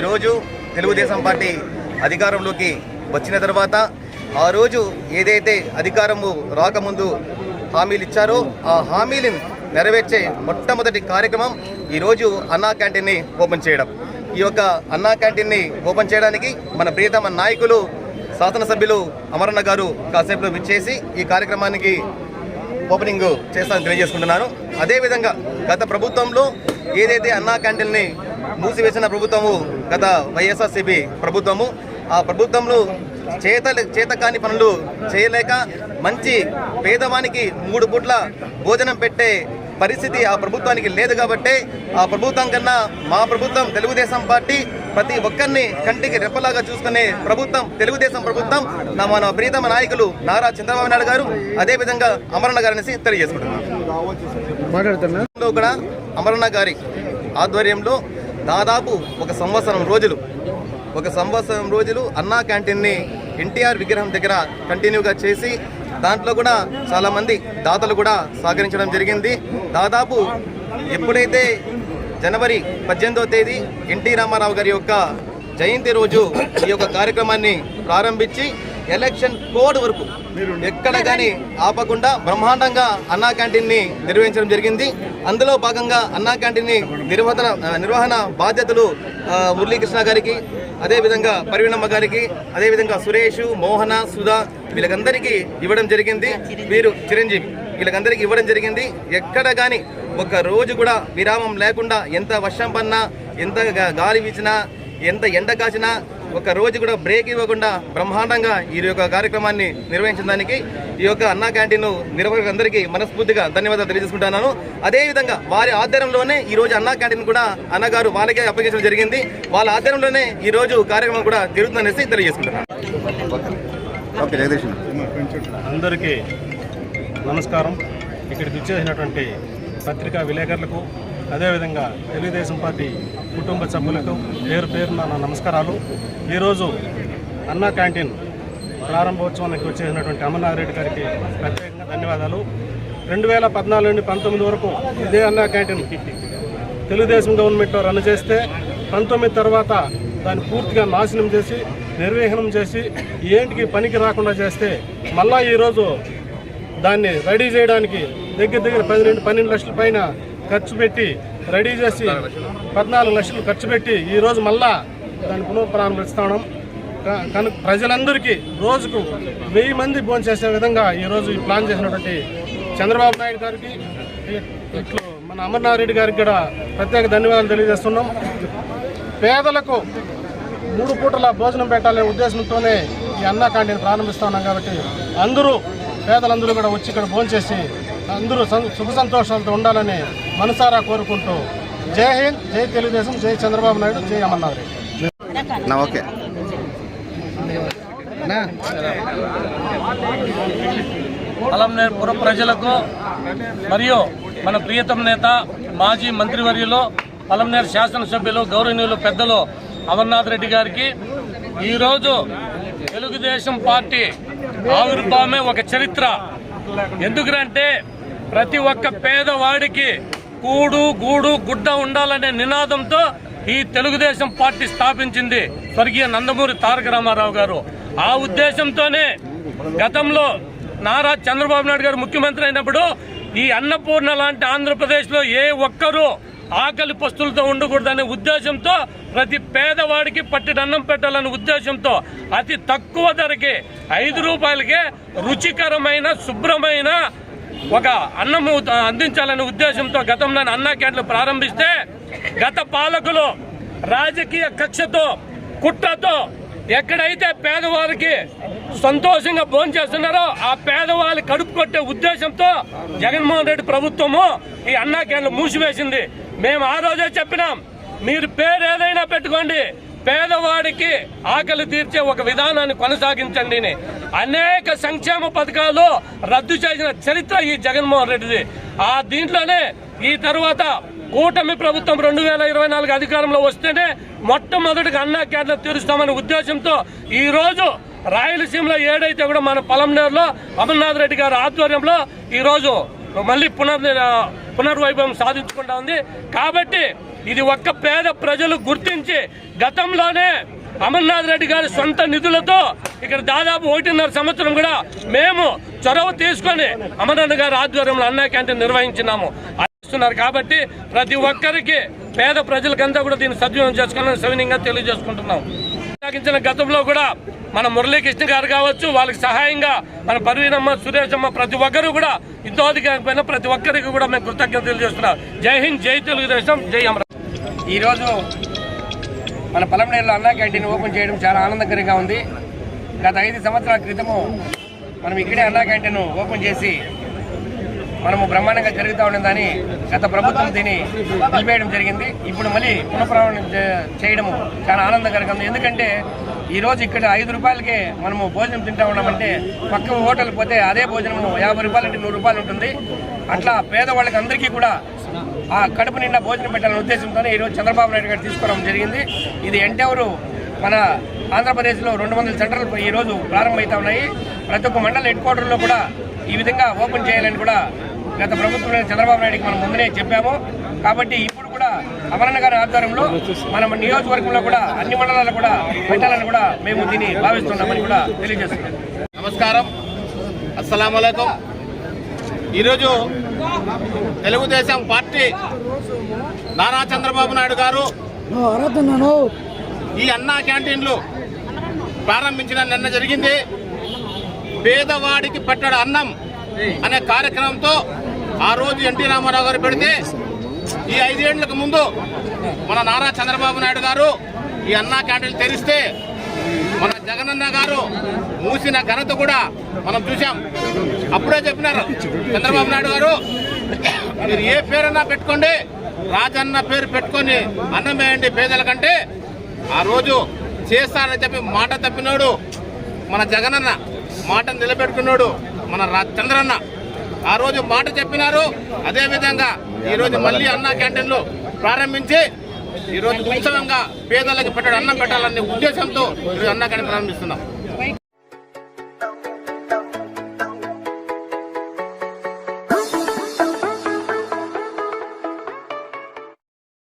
ఈరోజు తెలుగుదేశం పార్టీ అధికారంలోకి వచ్చిన తర్వాత ఆ రోజు ఏదైతే అధికారము రాకముందు హామీలు ఇచ్చారో ఆ హామీలను నెరవేర్చే మొట్టమొదటి కార్యక్రమం ఈరోజు అన్నా క్యాంటీన్ని ఓపెన్ చేయడం. ఈ యొక్క అన్నా క్యాంటీన్ని ఓపెన్ చేయడానికి మన ప్రియతమ నాయకులు శాసనసభ్యులు అమరన్న గారు కాసేపులో విచ్చేసి ఈ కార్యక్రమానికి ఓపెనింగ్ చేస్తానని తెలియజేసుకుంటున్నాను. అదేవిధంగా గత ప్రభుత్వంలో ఏదైతే అన్నా క్యాంటీన్ని మూసివేసిన ప్రభుత్వము గత వైఎస్ఆర్సీపీ ప్రభుత్వము. ఆ ప్రభుత్వంలో చేత చేతకాని పనులు చేయలేక మంచి పేదవానికి మూడు పూట్ల భోజనం పెట్టే పరిస్థితి ఆ ప్రభుత్వానికి లేదు కాబట్టి ఆ ప్రభుత్వం కన్నా మా ప్రభుత్వం తెలుగుదేశం పార్టీ ప్రతి ఒక్కరిని కంటికి రెప్పలాగా చూసుకునే ప్రభుత్వం తెలుగుదేశం ప్రభుత్వం. నా మన ప్రీతమ నాయకులు నారా చంద్రబాబు నాయుడు గారు అదేవిధంగా అమరణ గారిని తెలియజేసుకుంటున్నాను. కూడా అమరణ గారి ఆధ్వర్యంలో దాదాపు ఒక సంవత్సరం రోజులు. ఒక సంవత్సరం రోజులు అన్నా క్యాంటీన్ని ఎన్టీఆర్ విగ్రహం దగ్గర కంటిన్యూగా చేసి దాంట్లో కూడా చాలామంది దాతలు కూడా సహకరించడం జరిగింది. దాదాపు ఎప్పుడైతే జనవరి పద్దెనిమిదో తేదీ ఎన్టీ రామారావు గారి యొక్క జయంతి రోజు ఈ యొక్క కార్యక్రమాన్ని ప్రారంభించి ఎలక్షన్ కోడ్ వరకు ఎక్కడ కానీ ఆపకుండా బ్రహ్మాండంగా అన్నా క్యాంటీన్ని నిర్వహించడం జరిగింది. అందులో భాగంగా అన్నా క్యాంటీన్ని నిర్వహణ నిర్వహణ బాధ్యతలు మురళీకృష్ణ గారికి అదేవిధంగా పరివీణమ్మ గారికి అదేవిధంగా సురేష్ మోహన సుధా వీళ్ళకందరికీ ఇవ్వడం జరిగింది. వీరు చిరంజీవి వీళ్ళకందరికీ ఇవ్వడం జరిగింది. ఎక్కడ కానీ ఒక రోజు కూడా విరామం లేకుండా ఎంత వర్షం పన్నా ఎంత గాలి వీచినా ఎంత ఎండ కాచినా ఒక రోజు కూడా బ్రేక్ ఇవ్వకుండా బ్రహ్మాండంగా ఈ యొక్క కార్యక్రమాన్ని నిర్వహించిన దానికి ఈ యొక్క అన్నా క్యాంటీన్ నిర్వాహకులందరికీ మనస్ఫూర్తిగా ధన్యవాదాలు తెలియజేసుకుంటున్నాను. అదేవిధంగా వారి ఆధ్వర్యంలోనే ఈ రోజు అన్నా క్యాంటీన్ కూడా అన్నగారు వాళ్ళకే అప్పగించడం జరిగింది. వాళ్ళ ఆధ్వర్యంలోనే ఈ రోజు కార్యక్రమం కూడా జరుగుతుందనేసి తెలియజేసుకుంటున్నాను. అందరికీ నమస్కారం. ఇక్కడికి వచ్చేసినటువంటి పత్రికా విలేకరులకు అదేవిధంగా తెలుగుదేశం పార్టీ కుటుంబ సభ్యులకు పేరు పేరు నా నమస్కారాలు. ఈరోజు అన్నా క్యాంటీన్ ప్రారంభోత్సవానికి వచ్చేసినటువంటి అమర్నాథ్ రెడ్డి గారికి ప్రత్యేకంగా ధన్యవాదాలు. రెండు వేల పద్నాలుగు నుండి పంతొమ్మిది వరకు ఇదే అన్నా క్యాంటీన్ తెలుగుదేశం గవర్నమెంట్లో రన్ చేస్తే పంతొమ్మిది తర్వాత దాన్ని పూర్తిగా నాశనం చేసి నిర్వహణం చేసి ఏంటికి పనికి రాకుండా చేస్తే మళ్ళా ఈరోజు దాన్ని రెడీ చేయడానికి దగ్గర దగ్గర పది నుండి పన్నెండు లక్షల పైన ఖర్చు పెట్టి రెడీ చేసి పద్నాలుగు లక్షలు ఖర్చు పెట్టి ఈరోజు మళ్ళా దాన్ని పునఃప్రారంభిస్తున్నాం క- కనుక ప్రజలందరికీ రోజుకు వెయ్యి మంది భోజనం చేసే విధంగా ఈరోజు ఈ ప్లాన్ చేసినటువంటి చంద్రబాబు నాయుడు గారికి ఇట్లు మన అమర్నాథ్ రెడ్డి గారికి కూడా ప్రత్యేక ధన్యవాదాలు తెలియజేస్తున్నాం. పేదలకు మూడు పూటల భోజనం పెట్టాలనే ఉద్దేశంతోనే ఈ అన్నా క్యాంటీన్ ప్రారంభిస్తా ఉన్నాం కాబట్టి అందరూ పేదలందరూ కూడా వచ్చి ఇక్కడ భోంచేసి అందరూ సుఖ సంతోషాలతో ఉండాలని మనసారా కోరుకుంటూ జై హింద్ జై తెలుగుదేశం జై చంద్రబాబు నాయుడు జై అమర్నాథ్ రెడ్డి. నా ఓకే. అలంనేర్ పుర ప్రజలకు మరియు మన ప్రియతమ నేత మాజీ మంత్రివర్యులు అలంనేర్ శాసనసభ్యులు గౌరవనీయులు పెద్దలు అమర్నాథ్ రెడ్డి గారికి ఈరోజు తెలుగుదేశం పార్టీ ఆవిర్భావమే ఒక చరిత్ర. ఎందుకంటే ప్రతి ఒక్క పేదవాడికి కూడు గూడు గుడ్డ ఉండాలనే నినాదంతో ఈ తెలుగుదేశం పార్టీ స్థాపించింది స్వర్గీయ నందమూరి తారక రామారావు గారు. ఆ ఉద్దేశంతోనే గతంలో నారా చంద్రబాబు నాయుడు గారు ముఖ్యమంత్రి అయినప్పుడు ఈ అన్నపూర్ణ లాంటి ఆంధ్రప్రదేశ్లో ఏ ఒక్కరూ ఆకలి పస్తులతో ఉండకూడదనే ఉద్దేశంతో ప్రతి పేదవాడికి పట్టినన్నం పెట్టాలనే ఉద్దేశంతో అతి తక్కువ ధరకి ఐదు రూపాయలకే రుచికరమైన శుభ్రమైన ఒక అన్నము అందించాలనే ఉద్దేశంతో గతంలో అన్నా క్యాంట్లు ప్రారంభిస్తే గత పాలకులు రాజకీయ కక్షతో కుట్రతో ఎక్కడైతే పేదవారికి సంతోషంగా భోంచేస్తున్నారో ఆ పేదవాళ్ళు కడుపు కొట్టే ఉద్దేశంతో జగన్మోహన్ రెడ్డి ప్రభుత్వము ఈ అన్నా క్యాండ్లు మూసివేసింది. మేము ఆ రోజే చెప్పినాం మీరు పేరు ఏదైనా పెట్టుకోండి పేదవాడికి ఆకలి తీర్చే ఒక విధానాన్ని కొనసాగించండి అనేక సంక్షేమ పథకాలు రద్దు చేసిన చరిత్ర ఈ జగన్మోహన్ రెడ్డిది. ఆ దీంట్లోనే ఈ తర్వాత కూటమి ప్రభుత్వం రెండు వేల ఇరవై నాలుగు అధికారంలో వస్తేనే మొట్టమొదటిగా అన్నా కేంద్రం తీరుస్తామనే ఉద్దేశంతో ఈరోజు రాయలసీమలో ఏడైతే కూడా మన పొలంనేరులో అమర్నాథ్ రెడ్డి గారి ఆధ్వర్యంలో ఈరోజు మళ్ళీ పునర్ పునర్వైభవం సాధించుకుంటా ఉంది. కాబట్టి ఇది ఒక్క పేద ప్రజలు గుర్తించి గతంలోనే అమర్నాథ్ రెడ్డి గారి సొంత నిధులతో ఇక్కడ దాదాపు ఒకటిన్నర సంవత్సరం కూడా మేము చొరవ తీసుకొని అమర్నాథ్ గారి ఆధ్వర్యంలో అన్నా క్యాంటీన్ నిర్వహించినాము. ఇస్తున్నారు కాబట్టి ప్రతి ఒక్కరికి పేద ప్రజలకంతా కూడా దీన్ని సద్వినియోగం చేసుకోవాలని సవినీయంగా తెలియజేసుకుంటున్నాం కొనసాగించిన గతంలో కూడా మన మురళీకృష్ణ గారు కావచ్చు వాళ్ళకి సహాయంగా మన పర్వీనమ్మ సురేష్ అమ్మ ప్రతి ఒక్కరు కూడా ఇంతోది కాకపోయినా ప్రతి ఒక్కరికి కూడా మేము కృతజ్ఞతలు తెలియజేస్తున్నాం. జై హింద్ జై తెలుగుదేశం జై అమర ఈరోజు మన పలమనేరులో అన్నా క్యాంటీన్ ఓపెన్ చేయడం చాలా ఆనందకరంగా ఉంది. గత ఐదు సంవత్సరాల క్రితము మనం ఇక్కడే అన్నా క్యాంటీన్ ఓపెన్ చేసి మనము బ్రహ్మాండంగా జరుగుతూ ఉండదని గత ప్రభుత్వం దీన్ని నిలిపేయడం జరిగింది. ఇప్పుడు మళ్ళీ పునఃప్రారంభం చేయడము చాలా ఆనందకరంగా ఉంది. ఎందుకంటే ఈరోజు ఇక్కడ ఐదు రూపాయలకే మనము భోజనం తింటా ఉన్నామంటే పక్క హోటల్ పోతే అదే భోజనము యాభై రూపాయలు అంటే నూరు రూపాయలు ఉంటుంది. అట్లా పేదవాళ్ళకి అందరికీ కూడా ఆ కడుపు నిండా భోజనం పెట్టాలనే ఉద్దేశంతోనే ఈరోజు చంద్రబాబు నాయుడు గారు తీసుకోవడం జరిగింది. ఇది ఎంటెవరు మన ఆంధ్రప్రదేశ్లో రెండు వందల సెంటర్లు ఈరోజు ప్రారంభమవుతా ఉన్నాయి. ప్రతి ఒక్క మండల హెడ్ క్వార్టర్లో కూడా ఈ విధంగా ఓపెన్ చేయాలని కూడా గత ప్రభుత్వం చంద్రబాబు నాయుడుకి మనం ముందరే చెప్పాము. కాబట్టి ఇప్పుడు కూడా అమరణ గారి ఆధ్వర్యంలో మనం నియోజకవర్గంలో కూడా అన్ని మండలాలు కూడా పెట్టాలని కూడా మేము దీన్ని భావిస్తున్నామని కూడా తెలియజేస్తున్నాం. నమస్కారం. అస్సలం అయికం ఈరోజు తెలుగుదేశం పార్టీ నారా చంద్రబాబు నాయుడు గారు ఈ అన్నా క్యాంటీన్లు ప్రారంభించిన నిన్న జరిగింది. పేదవాడికి పట్టడు అన్నం అనే కార్యక్రమంతో ఆ రోజు ఎన్టీ రామారావు గారు పెడితే ఈ ఐదేళ్ళకు ముందు మన నారా చంద్రబాబు నాయుడు గారు ఈ అన్నా క్యాంటీన్ తెరిస్తే మన జగనన్న గారు మూసిన ఘనత కూడా మనం చూసాం అప్పుడే చెప్పినారు చంద్రబాబు నాయుడు గారు మీరు ఏ పేరన్నా పెట్టుకోండి రాజన్న పేరు పెట్టుకొని అన్నం వేయండి పేదల కంటే. ఆ రోజు చేస్తానని చెప్పి మాట తప్పినోడు మన జగనన్న మాట నిలబెట్టుకున్నాడు మన రా- చంద్రన్న. ఆ రోజు మాట చెప్పినారు. అదేవిధంగా ఈరోజు మళ్ళీ అన్న క్యాంటీన్లు ప్రారంభించి ఈరోజు ఉత్సవంగా పేదలకు పెట్టడం అన్నం పెట్టాలనే ఉద్దేశంతో ఈరోజు అన్న క్యాంటీన్ ప్రారంభిస్తున్నాం.